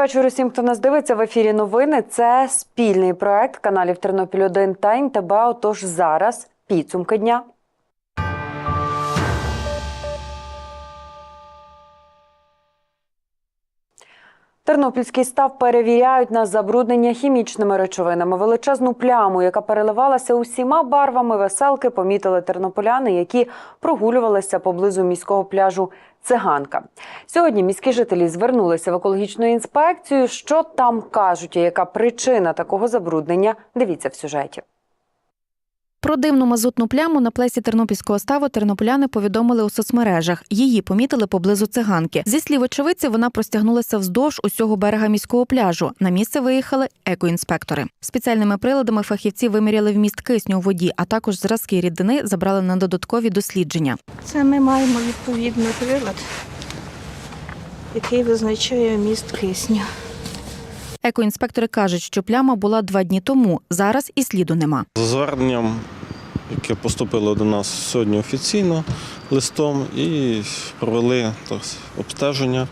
Вечір усім, хто нас дивиться в ефірі. Новини це спільний проект каналів Тернопіль 1 та НТБ. Отож зараз підсумки дня. Тернопільський став перевіряють на забруднення хімічними речовинами. Величезну пляму, яка переливалася усіма барвами веселки, помітили тернополяни, які прогулювалися поблизу міського пляжу Циганка. Сьогодні міські жителі звернулися в екологічну інспекцію. Що там кажуть, і яка причина такого забруднення? Дивіться в сюжеті. Про дивну мазутну пляму на плесі тернопільського ставу тернополяни повідомили у соцмережах. Її помітили поблизу циганки. Зі слів очевидці, вона простягнулася вздовж усього берега міського пляжу. На місце виїхали екоінспектори. Спеціальними приладами фахівці виміряли вміст кисню у воді, а також зразки рідини забрали на додаткові дослідження. Це ми маємо відповідний прилад, який визначає міст кисню. Екоінспектори кажуть, що пляма була два дні тому. Зараз і сліду нема. За зверненням, яке поступило до нас сьогодні офіційно листом, і провели так, обстеження,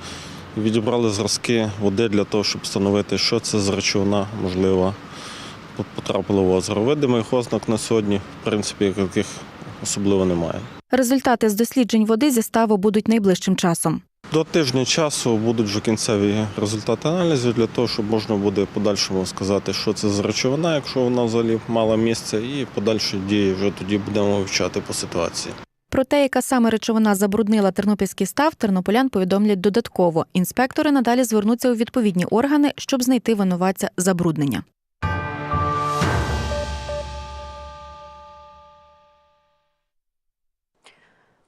відібрали зразки води для того, щоб встановити, що це за речовина, можливо, потрапила в озеро. Видимих ознак на сьогодні, в принципі, яких особливо немає. Результати з досліджень води зі ставу будуть найближчим часом. До тижня часу будуть вже кінцеві результати аналізу для того, щоб можна буде подальшому сказати, що це за речовина, якщо вона взагалі мала місце, і подальші дії вже тоді будемо вивчати по ситуації. Про те, яка саме речовина забруднила тернопільський став, тернополян повідомлять додатково. Інспектори надалі звернуться у відповідні органи, щоб знайти винуватця забруднення.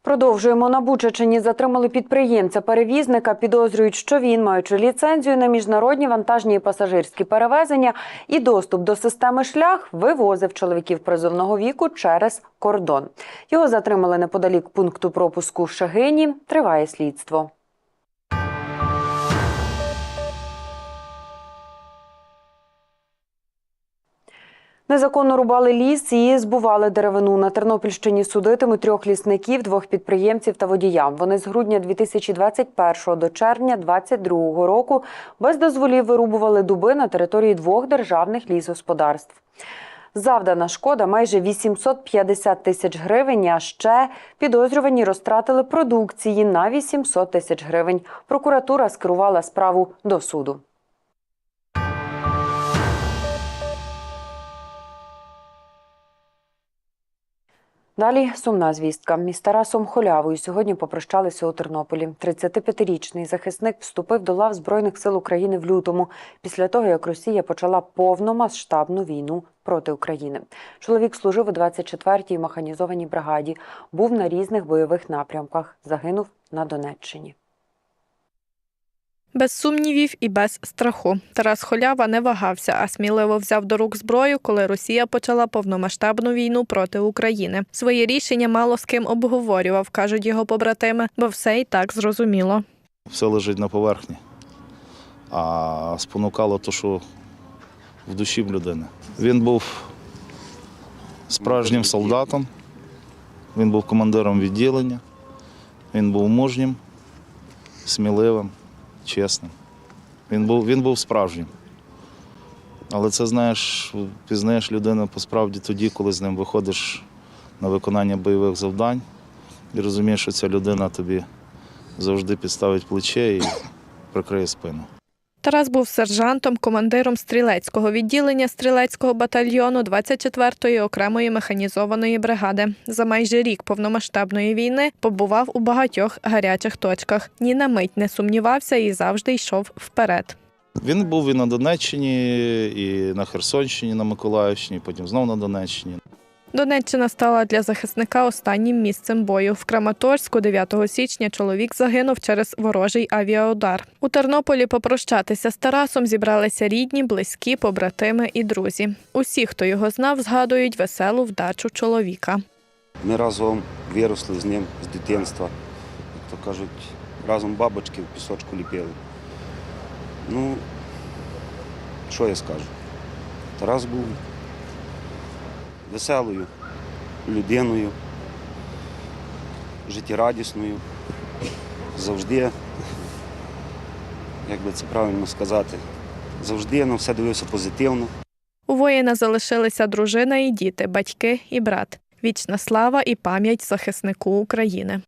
Продовжуємо на Бучачині. Затримали підприємця-перевізника. Підозрюють, що він, маючи ліцензію на міжнародні вантажні і пасажирські перевезення і доступ до системи шлях, вивозив чоловіків призовного віку через кордон. Його затримали неподалік пункту пропуску в Шагині. Триває слідство. Незаконно рубали ліс і збували деревину. На Тернопільщині судитимуть трьох лісників, двох підприємців та водія. Вони з грудня 2021 до червня 2022 року без дозволів вирубували дуби на території двох державних лісгосподарств. Завдана шкода майже 850 тисяч гривень. А ще підозрювані розтратили продукції на 800 тисяч гривень. Прокуратура скерувала справу до суду. Далі сумна звістка. Із Тарасом Холявою сьогодні попрощалися у Тернополі. 35-річний захисник вступив до лав Збройних сил України в лютому, після того як Росія почала повномасштабну війну проти України. Чоловік служив у 24-й механізованій бригаді, був на різних бойових напрямках. Загинув на Донеччині. Без сумнівів і без страху. Тарас Холява не вагався, а сміливо взяв до рук зброю, коли Росія почала повномасштабну війну проти України. Своє рішення мало з ким обговорював, кажуть його побратими, бо все і так зрозуміло. все лежить на поверхні. А спонукало те, що в душі в людини. Він був справжнім солдатом, він був командиром відділення, він був мужнім, сміливим, чесним. Він був, він був справжнім. Але це знаєш, пізнаєш людину посправді тоді, коли з ним виходиш на виконання бойових завдань і розумієш, що ця людина тобі завжди підставить плече і прикриє спину. Тарас був сержантом, командиром стрілецького відділення стрілецького батальйону 24-ї окремої механізованої бригади. За майже рік повномасштабної війни побував у багатьох гарячих точках. Ні на мить не сумнівався і завжди йшов вперед. Він був і на Донеччині, і на Херсонщині, на Миколаївщині, потім знову на Донеччині. Донеччина стала для захисника останнім місцем бою. В Краматорську 9 січня чоловік загинув через ворожий авіаудар. У Тернополі попрощатися з Тарасом зібралися рідні, близькі, побратими і друзі. Усі, хто його знав, згадують веселу вдачу чоловіка. Ми разом виросли з ним з дитинства. То кажуть, разом бабочки в пісочку ліпили. Ну, що я скажу? Тарас був веселою людиною, життєрадісною, завжди як би це правильно сказати, завжди на все дивився позитивно. У воїна залишилися дружина і діти, батьки і брат. Вічна слава і пам'ять захиснику України.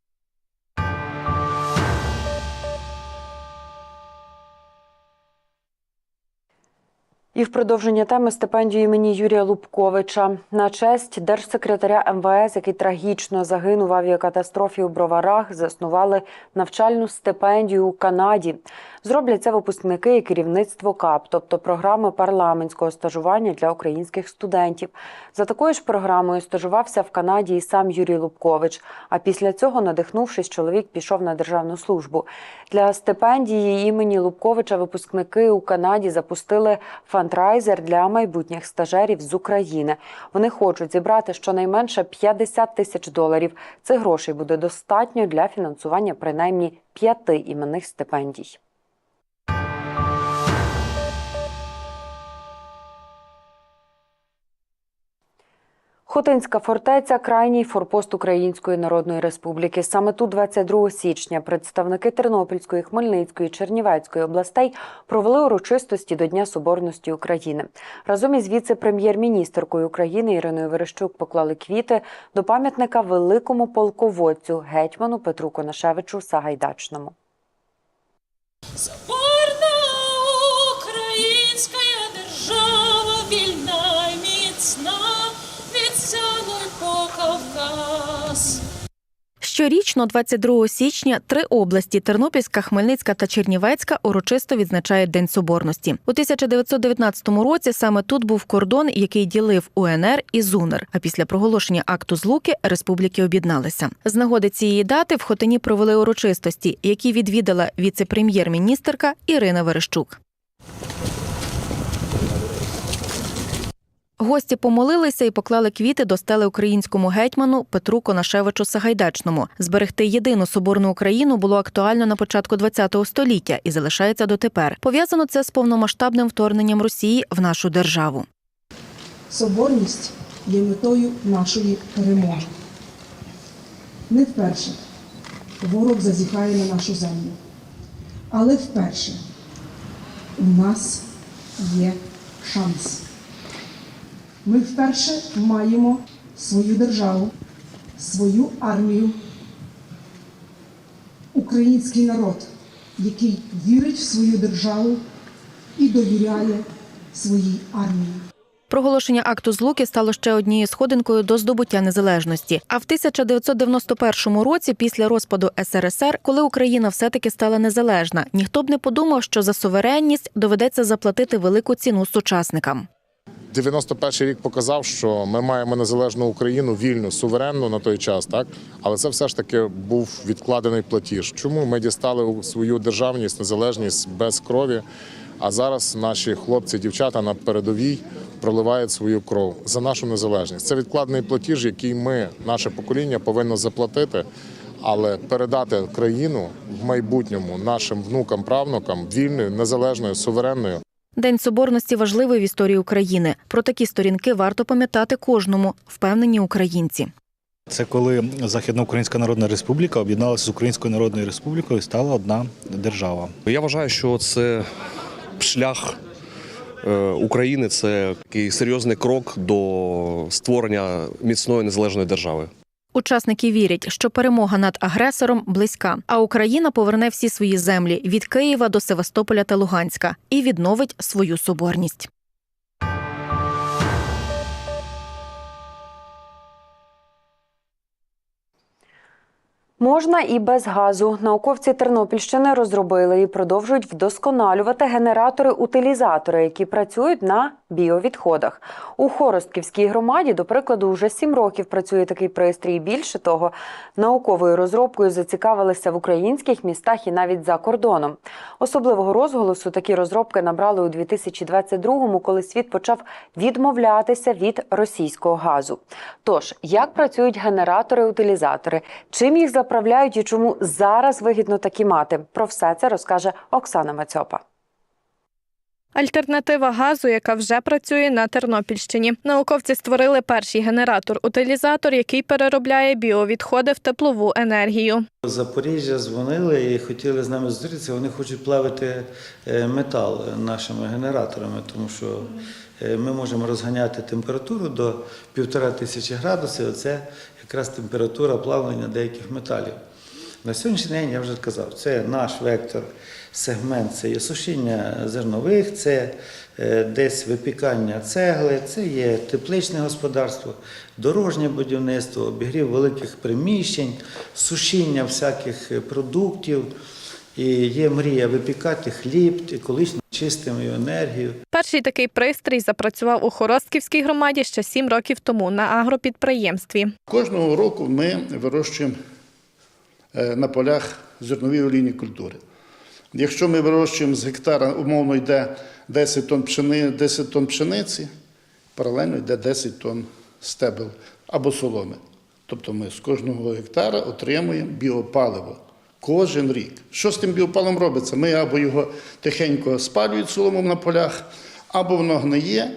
І в продовження теми стипендію імені Юрія Лубковича на честь держсекретаря МВС, який трагічно загинув в авіакатастрофі у Броварах, заснували навчальну стипендію у Канаді. Зроблять це випускники і керівництво КАП, тобто програми парламентського стажування для українських студентів. За такою ж програмою стажувався в Канаді і сам Юрій Лубкович. А після цього, надихнувшись, чоловік пішов на державну службу. Для стипендії імені Лубковича випускники у Канаді запустили фандрайзер для майбутніх стажерів з України. Вони хочуть зібрати щонайменше 50 тисяч доларів. Цих грошей буде достатньо для фінансування принаймні п'яти іменних стипендій. Хотинська фортеця крайній форпост Української Народної Республіки. Саме тут 22 січня представники Тернопільської, Хмельницької, Чернівецької областей провели урочистості до Дня Соборності України. Разом із віце-прем'єр-міністркою України Іриною Верещук поклали квіти до пам'ятника великому полководцю гетьману Петру Конашевичу Сагайдачному. Щорічно, 22 січня, три області Тернопільська, Хмельницька та Чернівецька урочисто відзначають День Соборності. У 1919 році саме тут був кордон, який ділив УНР і ЗУНР. А після проголошення акту злуки республіки об'єдналися. З нагоди цієї дати в Хотині провели урочистості, які відвідала віце-прем'єр-міністерка Ірина Верещук. Гості помолилися і поклали квіти до стели українському гетьману Петру Конашевичу Сагайдачному. Зберегти єдину соборну Україну було актуально на початку ХХ століття і залишається дотепер. Пов'язано це з повномасштабним вторгненням Росії в нашу державу. Соборність є метою нашої перемоги. Не вперше ворог зазіхає на нашу землю, але вперше у нас є шанс. Ми вперше маємо свою державу, свою армію, український народ, який вірить в свою державу і довіряє своїй армії. Проголошення акту злуки стало ще однією сходинкою до здобуття незалежності. А в 1991 році, після розпаду СРСР, коли Україна все-таки стала незалежна, ніхто б не подумав, що за суверенність доведеться заплатити велику ціну сучасникам. 91 рік показав, що ми маємо незалежну Україну, вільну, суверенну на той час, так але це все ж таки був відкладений платіж. Чому ми дістали свою державність, незалежність без крові? А зараз наші хлопці, дівчата на передовій проливають свою кров за нашу незалежність. Це відкладений платіж, який ми, наше покоління, повинно заплатити, але передати країну в майбутньому нашим внукам, правнукам вільною, незалежною, суверенною. День соборності важливий в історії України. Про такі сторінки варто пам'ятати кожному, впевнені українці. Це коли Західноукраїнська Народна Республіка об'єдналася з Українською Народною Республікою і стала одна держава. Я вважаю, що це шлях е, України, це такий серйозний крок до створення міцної незалежної держави. Учасники вірять, що перемога над агресором близька, а Україна поверне всі свої землі від Києва до Севастополя та Луганська і відновить свою соборність. Можна і без газу. Науковці Тернопільщини розробили і продовжують вдосконалювати генератори-утилізатори, які працюють на біовідходах. У Хоростківській громаді, до прикладу, вже сім років працює такий пристрій. Більше того, науковою розробкою зацікавилися в українських містах і навіть за кордоном. Особливого розголосу такі розробки набрали у 2022-му, коли світ почав відмовлятися від російського газу. Тож, як працюють генератори-утилізатори, чим їх заправляють і чому зараз вигідно такі мати? Про все це розкаже Оксана Мацьопа. Альтернатива газу, яка вже працює на Тернопільщині. Науковці створили перший генератор-утилізатор, який переробляє біовідходи в теплову енергію. З Запоріжжя дзвонили і хотіли з нами зустрітися. Вони хочуть плавити е, метал нашими генераторами, тому що ми можемо розганяти температуру до півтора тисячі градусів. Це якраз температура плавлення деяких металів. На сьогоднішній день я вже казав, це наш вектор, сегмент це є сушіння зернових, це е, десь випікання цегли, це є тепличне господарство, дорожнє будівництво, обігрів великих приміщень, сушіння всяких е, продуктів. І є мрія випікати хліб, екологічно чистою енергію. Перший такий пристрій запрацював у Хоростківській громаді ще сім років тому на агропідприємстві. Кожного року ми вирощуємо е, на полях зернові олійні культури. Якщо ми вирощуємо з гектара, умовно йде 10 тонн, пшени, 10 тонн пшениці, паралельно йде 10 тонн стебел або соломи. Тобто ми з кожного гектара отримуємо біопаливо кожен рік. Що з тим біопалом робиться? Ми або його тихенько спалюють соломом на полях, або воно гниє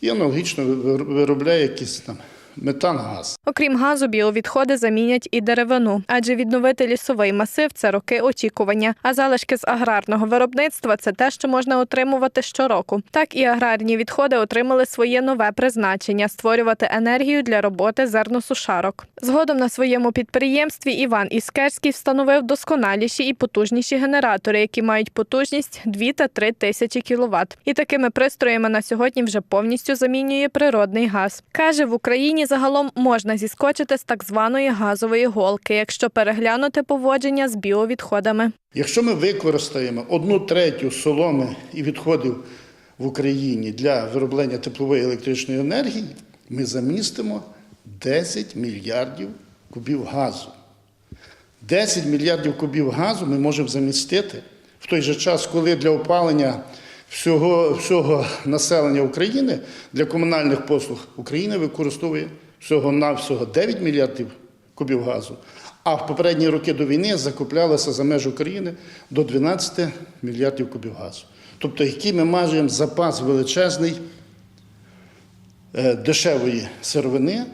і аналогічно виробляє якісь там метан, газ. Окрім газу, біовідходи замінять і деревину, адже відновити лісовий масив це роки очікування. А залишки з аграрного виробництва це те, що можна отримувати щороку. Так і аграрні відходи отримали своє нове призначення створювати енергію для роботи зерносушарок. Згодом на своєму підприємстві Іван Іскерський встановив досконаліші і потужніші генератори, які мають потужність 2 та 3 тисячі кіловат. І такими пристроями на сьогодні вже повністю замінює природний газ. Каже, в Україні загалом можна зіскочити з так званої газової голки, якщо переглянути поводження з біовідходами. Якщо ми використаємо одну третю соломи і відходів в Україні для вироблення теплової електричної енергії, ми замістимо 10 мільярдів кубів газу. 10 мільярдів кубів газу ми можемо замістити в той же час, коли для опалення всього, всього населення України для комунальних послуг Україна використовує всього-навсього 9 мільярдів кубів газу. А в попередні роки до війни закуплялося за межі України до 12 мільярдів кубів газу. Тобто, який ми маємо запас величезний е, дешевої сировини,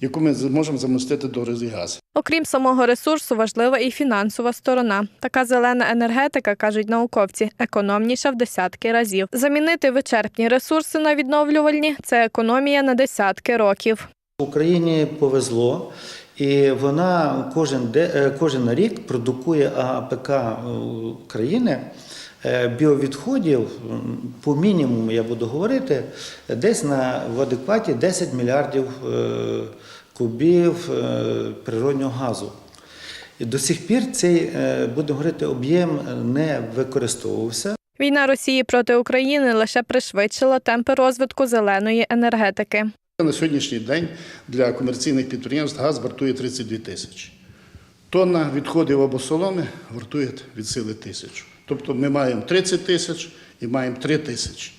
яку ми зможемо замістити до газ. Окрім самого ресурсу, важлива і фінансова сторона. Така зелена енергетика, кажуть науковці, економніша в десятки разів. Замінити вичерпні ресурси на відновлювальні це економія на десятки років. Україні повезло, і вона кожен, де- е, кожен рік продукує АПК України е, біовідходів по мінімуму, я буду говорити, десь на в адекваті 10 мільярдів е, кубів е, природнього газу. І до сих пір цей, е, будемо говорити, об'єм не використовувався. Війна Росії проти України лише пришвидшила темпи розвитку зеленої енергетики. На сьогоднішній день для комерційних підприємств газ вартує 32 тисячі. Тонна відходів або соломи вартує від сили тисячу. Тобто ми маємо 30 тисяч і маємо 3 тисячі.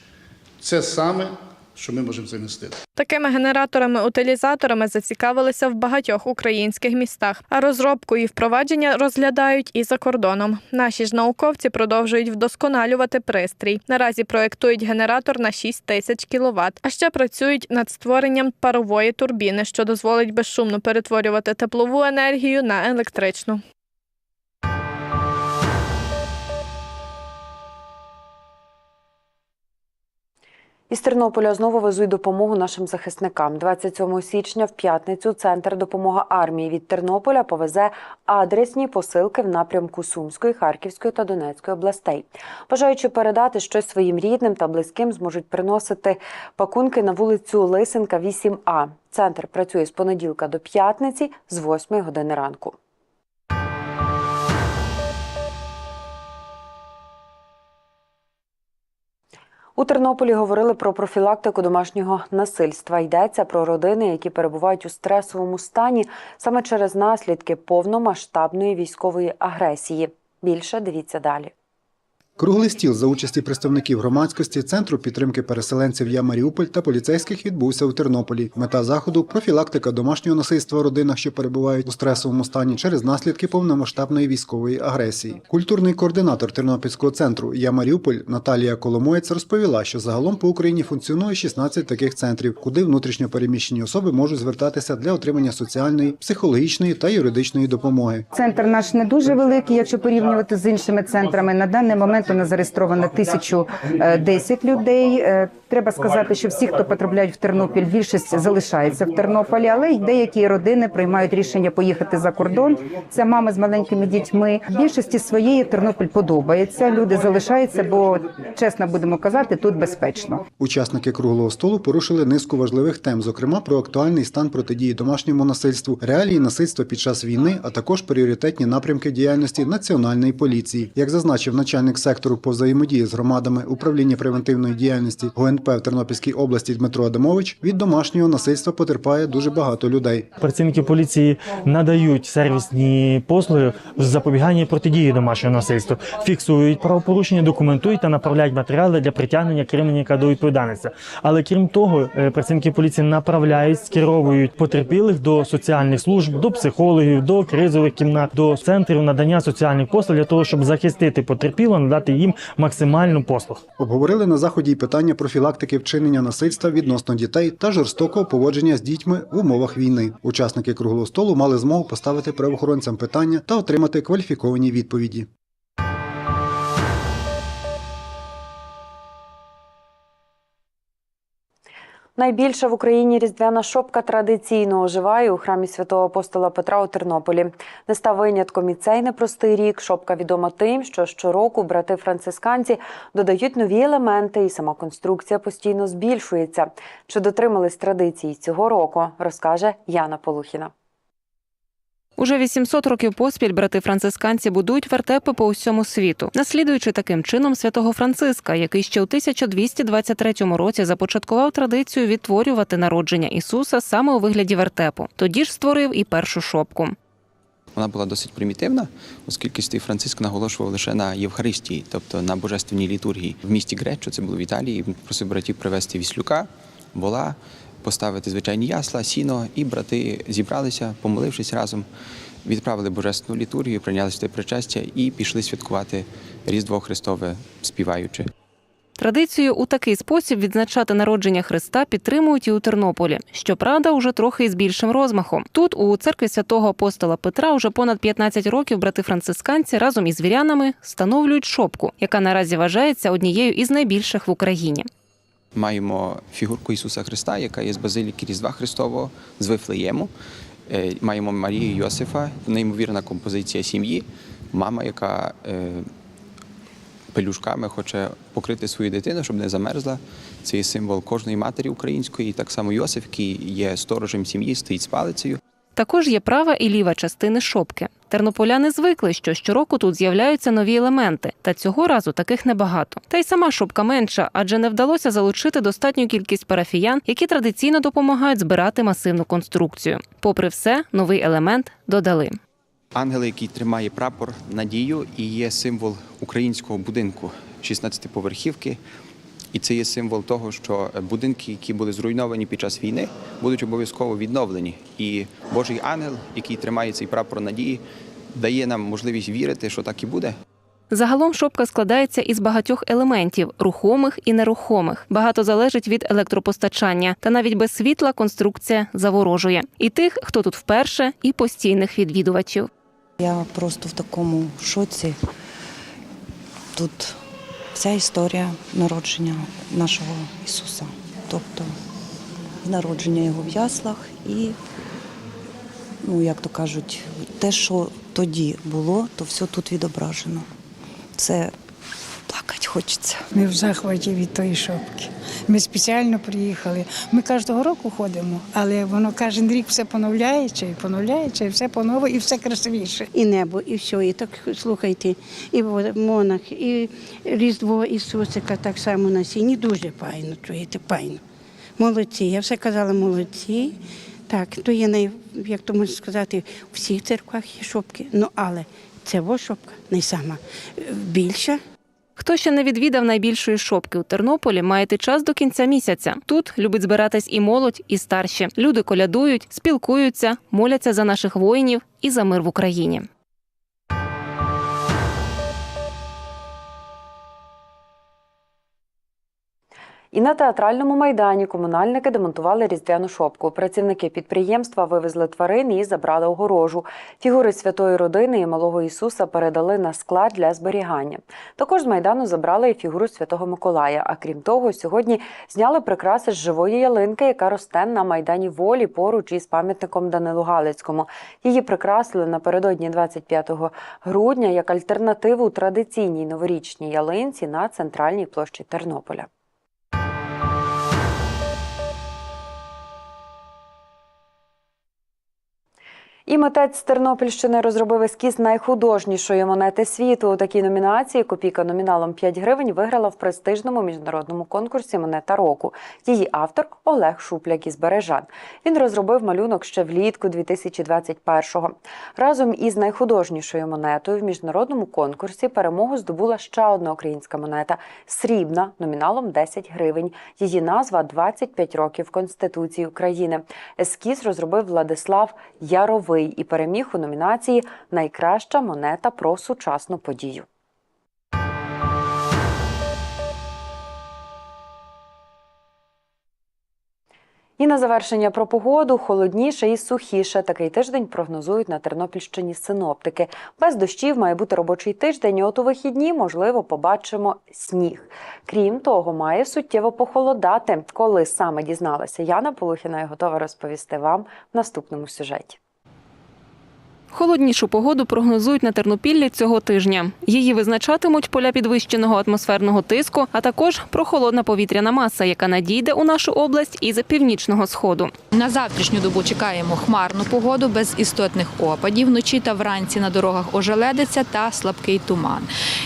Це саме, що ми можемо замістити. Такими генераторами-утилізаторами зацікавилися в багатьох українських містах, а розробку і впровадження розглядають і за кордоном. Наші ж науковці продовжують вдосконалювати пристрій. Наразі проєктують генератор на 6 тисяч кіловат, а ще працюють над створенням парової турбіни, що дозволить безшумно перетворювати теплову енергію на електричну. Із Тернополя знову везуть допомогу нашим захисникам. 27 січня в п'ятницю Центр допомога армії від Тернополя повезе адресні посилки в напрямку Сумської, Харківської та Донецької областей. Бажаючи передати щось своїм рідним та близьким, зможуть приносити пакунки на вулицю Лисенка, 8А. Центр працює з понеділка до п'ятниці з 8 години ранку. У Тернополі говорили про профілактику домашнього насильства. Йдеться про родини, які перебувають у стресовому стані саме через наслідки повномасштабної військової агресії. Більше дивіться далі. Круглий стіл за участі представників громадськості, центру підтримки переселенців Я Маріуполь та поліцейських відбувся у Тернополі. Мета заходу профілактика домашнього насильства в родинах, що перебувають у стресовому стані через наслідки повномасштабної військової агресії. Культурний координатор Тернопільського центру Я Маріуполь Наталія Коломоєць розповіла, що загалом по Україні функціонує 16 таких центрів, куди внутрішньо переміщені особи можуть звертатися для отримання соціальної, психологічної та юридичної допомоги. Центр наш не дуже великий, якщо порівнювати з іншими центрами. На даний момент у нас зареєстровано 1010 людей. Е, Треба сказати, що всі, хто потрапляють в Тернопіль, більшість залишається в Тернополі, але й деякі родини приймають рішення поїхати за кордон. Це мами з маленькими дітьми. Більшості своєї Тернопіль подобається. Люди залишаються, бо чесно будемо казати, тут безпечно. Учасники круглого столу порушили низку важливих тем, зокрема про актуальний стан протидії домашньому насильству, реалії насильства під час війни, а також пріоритетні напрямки діяльності національної поліції. Як зазначив начальник сектору по взаємодії з громадами управління превентивної діяльності ГУНП в Тернопільській області Дмитро Адамович, від домашнього насильства потерпає дуже багато людей. Працівники поліції надають сервісні послуги з запобігання і протидії домашнього насильства, фіксують правопорушення, документують та направляють матеріали для притягнення кримінальника до відповідальності. Але крім того, е, працівники поліції направляють, скеровують потерпілих до соціальних служб, до психологів, до кризових кімнат, до центрів надання соціальних послуг для того, щоб захистити потерпілого, надати їм максимальну послуг. Обговорили на заході й питання профілактики вчинення насильства відносно дітей та жорстокого поводження з дітьми в умовах війни. Учасники круглого столу мали змогу поставити правоохоронцям питання та отримати кваліфіковані відповіді. Найбільша в Україні різдвяна шопка традиційно оживає у храмі святого апостола Петра у Тернополі. Не став винятком і цей непростий рік. Шопка відома тим, що щороку брати францисканці додають нові елементи, і сама конструкція постійно збільшується. Чи дотримались традиції цього року, розкаже Яна Полухіна. Уже 800 років поспіль брати францисканці будують вертепи по усьому світу, наслідуючи таким чином святого Франциска, який ще у 1223 році започаткував традицію відтворювати народження Ісуса саме у вигляді вертепу. Тоді ж створив і першу шопку. Вона була досить примітивна, оскільки святий Франциск наголошував лише на Євхаристії, тобто на божественній літургії. В місті Гречо, це було в Італії, він просив братів привезти віслюка, вола, поставити звичайні ясла, сіно, і брати зібралися, помолившись разом, відправили божественну літургію, прийняли святе причастя і пішли святкувати Різдво Христове, співаючи. Традицію у такий спосіб відзначати народження Христа підтримують і у Тернополі. Щоправда, уже трохи із більшим розмахом. Тут, у церкві святого апостола Петра, уже понад 15 років брати францисканці разом із вірянами встановлюють шопку, яка наразі вважається однією із найбільших в Україні. Маємо фігурку Ісуса Христа, яка є з базиліки Різдва Христового з Вифлеєму. Е, Маємо Марію Йосифа, неймовірна композиція сім'ї, мама, яка е, пелюшками хоче покрити свою дитину, щоб не замерзла. Це є символ кожної матері української. І так само Йосиф, який є сторожем сім'ї, стоїть з палицею. Також є права і ліва частини шопки. Тернополяни звикли, що щороку тут з'являються нові елементи, та цього разу таких небагато. Та й сама шопка менша, адже не вдалося залучити достатню кількість парафіян, які традиційно допомагають збирати масивну конструкцію. Попри все, новий елемент додали. Ангел, який тримає прапор, надію і є символ українського будинку 16-поверхівки. І це є символ того, що будинки, які були зруйновані під час війни, будуть обов'язково відновлені. І Божий ангел, який тримає цей прапор надії, дає нам можливість вірити, що так і буде. Загалом шопка складається із багатьох елементів рухомих і нерухомих. Багато залежить від електропостачання, та навіть без світла конструкція заворожує і тих, хто тут вперше, і постійних відвідувачів. Я просто в такому шоці. Тут вся історія народження нашого Ісуса. Тобто народження Його в яслах і, ну, як то кажуть, те, що тоді було, то все тут відображено. Це плакати хочеться. Ми в захваті від тої шопки. Ми спеціально приїхали. Ми кожного року ходимо, але воно кожен рік все поновляється і поновляється, і все по-новому, і все красивіше. І небо, і все. І так слухайте, і монах, і Різдво Ісусика так само на сіні. Дуже файно, чуєте, файно. Молодці. Я все казала, молодці. Так, то є най, як то можна сказати, у всіх церквах є шопки. Ну але це во шопка найсама більша. Хто ще не відвідав найбільшої шопки у Тернополі, маєте час до кінця місяця. Тут любить збиратись і молодь, і старші. Люди колядують, спілкуються, моляться за наших воїнів і за мир в Україні. І на театральному майдані комунальники демонтували різдвяну шопку. Працівники підприємства вивезли тварин і забрали огорожу. Фігури святої родини і малого Ісуса передали на склад для зберігання. Також з майдану забрали і фігуру святого Миколая. А крім того, сьогодні зняли прикраси з живої ялинки, яка росте на майдані волі поруч із пам'ятником Данилу Галицькому. Її прикрасили напередодні 25 грудня як альтернативу традиційній новорічній ялинці на центральній площі Тернополя. І митець з Тернопільщини розробив ескіз найхудожнішої монети світу. У такій номінації копійка номіналом 5 гривень виграла в престижному міжнародному конкурсі Монета року. Її автор Олег Шупляк із Бережан. Він розробив малюнок ще влітку 2021-го. Разом із найхудожнішою монетою в міжнародному конкурсі перемогу здобула ще одна українська монета срібна номіналом 10 гривень. Її назва 25 років Конституції України. Ескіз розробив Владислав Яровий і переміг у номінації Найкраща монета про сучасну подію. І на завершення про погоду холодніше і сухіше. Такий тиждень прогнозують на Тернопільщині синоптики. Без дощів має бути робочий тиждень. От у вихідні, можливо, побачимо сніг. Крім того, має суттєво похолодати. Коли саме дізналася Яна Полухіна і готова розповісти вам в наступному сюжеті. Холоднішу погоду прогнозують на Тернопіллі цього тижня. Її визначатимуть поля підвищеного атмосферного тиску, а також прохолодна повітряна маса, яка надійде у нашу область із північного сходу. На завтрашню добу чекаємо хмарну погоду без істотних опадів. Вночі та вранці на дорогах ожеледиться та слабкий туман.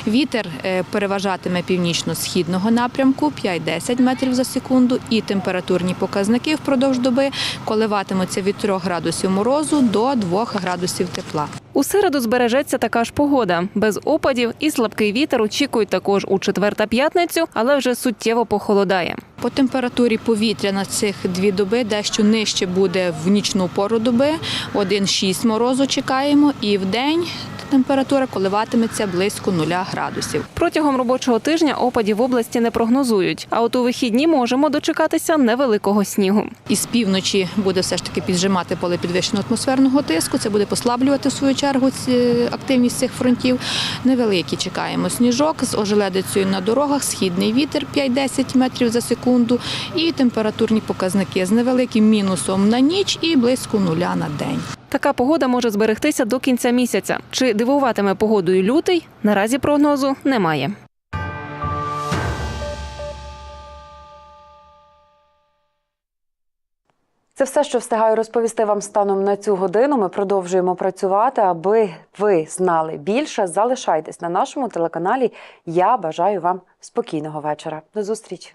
Вітер е, переважатиме північно-східного напрямку 5-10 метрів за секунду, і температурні показники впродовж доби коливатимуться від 3 градусів морозу до 2 градусів тепла. У середу збережеться така ж погода. Без опадів і слабкий вітер очікують також у четвер та п'ятницю, але вже суттєво похолодає. По температурі повітря на цих дві доби дещо нижче буде в нічну пору доби. 1,6 морозу чекаємо, і в день температура коливатиметься близько 0 градусів. Протягом робочого тижня опадів в області не прогнозують. А от у вихідні можемо дочекатися невеликого снігу. Із півночі буде все ж таки піджимати поле підвищеного атмосферного тиску. Це буде послаблювати в свою чергу активність цих фронтів. Невеликі чекаємо сніжок з ожеледицею на дорогах, східний вітер 5-10 метрів за секунду і температурні показники з невеликим мінусом на ніч і близько нуля на день. Така погода може зберегтися до кінця місяця. Чи дивуватиме погодою лютий? Наразі прогнозу немає. Це все, що встигаю розповісти вам станом на цю годину. Ми продовжуємо працювати, аби ви знали більше. Залишайтесь на нашому телеканалі. Я бажаю вам спокійного вечора. До зустрічі.